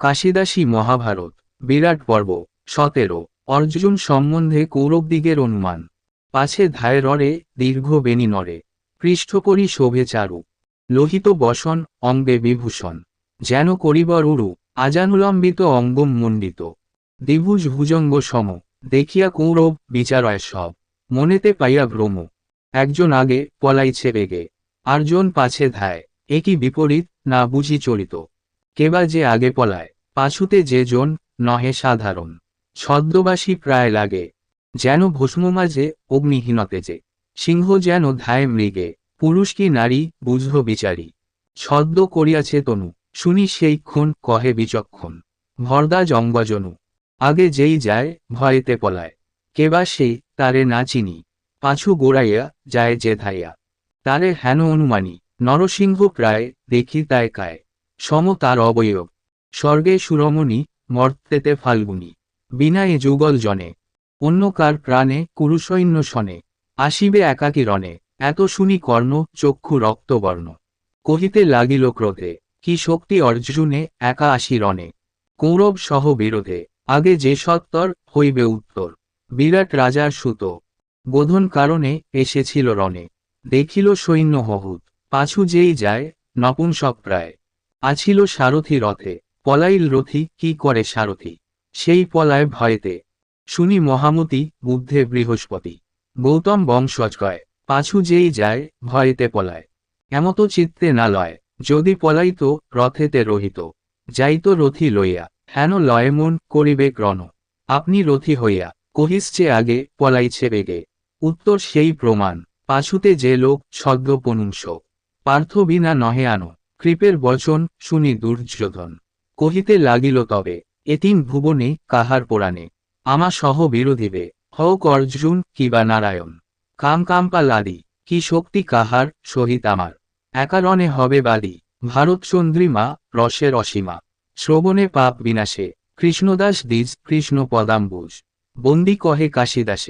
কাশিদাসী মহাভারত, বিরাট পর্ব, সতেরো, অর্জুন সম্বন্ধে কৌরবদিগের অনুমান। পাছে ধায় ররে দীর্ঘ বেনি নরে পৃষ্ঠপরি শোভে চারু। লোহিত বসন, অঙ্গে বিভূষণ। যেন করিবর উরু আজানুলম্বিত অঙ্গম মণ্ডিত। দ্বিভুজ ভুজঙ্গ সম, দেখিয়া কৌরব বিচারয় সব। মনেতে পাইয়া ভ্রম। একজন আগে, পলাইছে বেগে। আরজন পাছে ধায় একই বিপরীত, না বুঝি চলিত কেবা যে আগে পলায়, পাছুতে যে জন, নহে সাধারণ। ছদ্মবাসী প্রায় লাগে, যেন ভস্ম মাঝে অগ্নিহীনতে যে। সিংহ যেন ধায় মৃগে, পুরুষ কি নারী বুঝহ বিচারী। ছদ্ম করিয়াছে তনু, শুনি সেই ক্ষণ কহে বিচক্ষণ। ভরদা জঙ্গজনু, আগে যেই যায়, ভয়েতে পলায়। কেবা সেই তারে না চিনি। পাছু গোড়াইয়া যায় যে ধাইয়া। তারে হেন অনুমানী, নরসিংহ প্রায় দেখি তায় কায়। সম তার অবয়ব। স্বর্গে সুরমণি, মর্তেতে ফাল্গুনি। বিনায়ে যুগল জনে। অন্য কার প্রাণে কুরুসৈন্য শনে। আসিবে একাকী রণে। এত শুনি কর্ণ, চক্ষু রক্তবর্ণ। কহিতে লাগিল ক্রোধে, কি শক্তি অর্জুনে একা আসি রণে? কৌরব সহ বিরোধে, আগে যে সত্তর, হইবে উত্তর। বিরাট রাজার সুত। বোধন কারণে এসেছিল রণে। দেখিল সৈন্য হহুত। পাছু যেই যায় নপুংসক প্রায়। আছিল সারথি রথে। পলাইল রথি, কি করে সারথি? সেই পলায় ভয়েতে। শুনি মহামতি, বুদ্ধে বৃহস্পতি। গৌতম বংশজ কয় পাছু যেই যায়, ভয়েতে পলায়। এমত চিত্তে না লয়, যদি পলাইত, রথেতে রহিত। যাইত রথি লইয়া, হেন লয় মন করিবে ক্রণ আপনি রথি হইয়া, কহিসছে আগে, পলাইছে বেগে। উত্তর সেই প্রমাণ, পাছুতে যে লোক ছদ্ম পনুংস পার্থ বিনা নহে আনো। কৃপের বচন শুনি দুর্যোধন। কহিতে লাগিল তবে এতিম ভুবনে কাহার পুরাণে? আমা সহ বিরোধীবে হক অর্জুন কিবা নারায়ণ? কাম কাম্পা লাদি, কি শক্তি কাহার সহিত আমার? একারণে হবে বাদী ভারত চন্দ্রিমা রসের অসীমা শ্রবণে পাপ বিনাশে, কৃষ্ণদাস দ্বিজ কৃষ্ণ পদাম্বুজ। বন্দি কহে কাশিদাসে